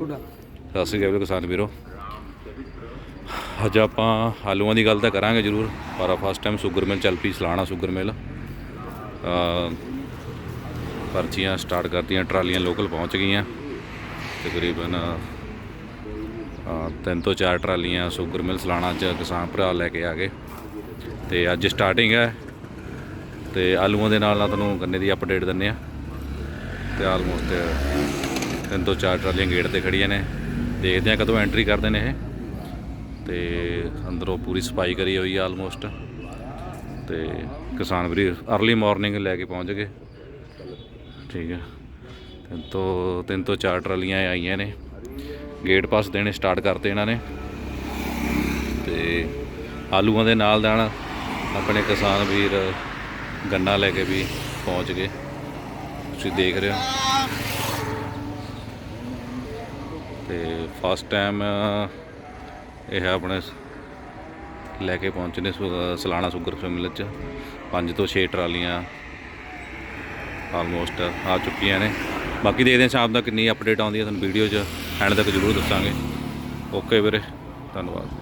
ਸਤਿ ਸ਼੍ਰੀ ਅਕਾਲ ਕਿਸਾਨ ਵੀਰੋ। ਅੱਜ ਆਪਾਂ ਆਲੂਆਂ ਦੀ ਗੱਲ ਤਾਂ ਕਰਾਂਗੇ ਜ਼ਰੂਰ, ਪਰ ਫਸਟ ਟਾਈਮ ਸ਼ੂਗਰ ਮਿਲ ਚੱਲ ਪਈ ਸਲਾਣਾ ਸ਼ੂਗਰ ਮਿਲ ਪਰਚੀਆਂ ਸਟਾਰਟ ਕਰਤੀਆਂ, ਟਰਾਲੀਆਂ ਲੋਕਲ ਪਹੁੰਚ ਗਈਆਂ। ਤਕਰੀਬਨ ਤਿੰਨ ਤੋਂ ਚਾਰ ਟਰਾਲੀਆਂ ਸ਼ੂਗਰ ਮਿਲ ਸਲਾਣਾ ਚ ਕਿਸਾਨ ਭਰਾ ਲੈ ਕੇ ਆ ਗਏ। ਤੇ ਅੱਜ ਸਟਾਰਟਿੰਗ ਹੈ। ਤੇ ਆਲੂਆਂ ਦੇ ਨਾਲ ਨਾਲ ਤੁਹਾਨੂੰ ਗੰਨੇ ਦੀ ਅਪਡੇਟ ਦਿੰਨੇ ਆ ਤੇ ਆਲਮੋਸਟ ਤਿੰਨ ਤੋਂ ਚਾਰ ਟਰਾਲੀਆਂ ਗੇਟ ਤੇ ਖੜੀਆਂ ਨੇ। ਦੇਖਦੇ ਆ ਕਦੋਂ ਐਂਟਰੀ ਕਰਦੇ ਨੇ ਇਹ। ਤੇ ਅੰਦਰੋਂ ਪੂਰੀ ਸਫ਼ਾਈ ਕਰੀ ਹੋਈ ਆ ਆਲਮੋਸਟ ਤੇ ਕਿਸਾਨ ਵੀਰ ਅਰਲੀ ਮਾਰਨਿੰਗ ਲੈ ਕੇ ਪਹੁੰਚ ਗਏ। ਠੀਕ ਹੈ ਤਿੰਨ ਤੋਂ ਤਿੰਨ ਤੋਂ ਚਾਰ ਟਰਾਲੀਆਂ ਆਈਆਂ ਨੇ। ਗੇਟ ਪਾਸ ਦੇਣੇ ਸਟਾਰਟ ਕਰਤੇ ਇਹਨਾਂ ਨੇ। ਤੇ ਆਲੂਆਂ ਦੇ ਨਾਲ ਨਾਲ ਆਪਣੇ ਕਿਸਾਨ ਵੀਰ ਗੰਨਾ ਲੈ ਕੇ ਵੀ ਪਹੁੰਚ ਗਏ। ਤੁਸੀਂ ਦੇਖ ਰਹੇ ਹੋ। ਤੇ ਫਸਟ ਟਾਈਮ ਇਹ ਆਪਣੇ ਲੈ ਕੇ ਪਹੁੰਚੇ ਨੇ ਸਲਾਣਾ ਸ਼ੂਗਰ ਮਿਲ ਚ। ਪੰਜ ਤੋਂ 6 ਟਰਾਲੀਆਂ ਆਲਮੋਸਟ ਆ ਚੁੱਕੀਆਂ ਨੇ। ਬਾਕੀ ਦੇਖਦੇ ਹਾਂ ਸ਼ਾਮ ਤੱਕ ਕਿੰਨੀ ਅਪਡੇਟ ਆਉਂਦੀ ਹੈ, ਤੁਹਾਨੂੰ ਵੀਡੀਓ 'ਚ ਐਂਡ ਤੱਕ ਜ਼ਰੂਰ ਦੱਸਾਂਗੇ। ਓਕੇ ਵੀਰੇ, ਧੰਨਵਾਦ।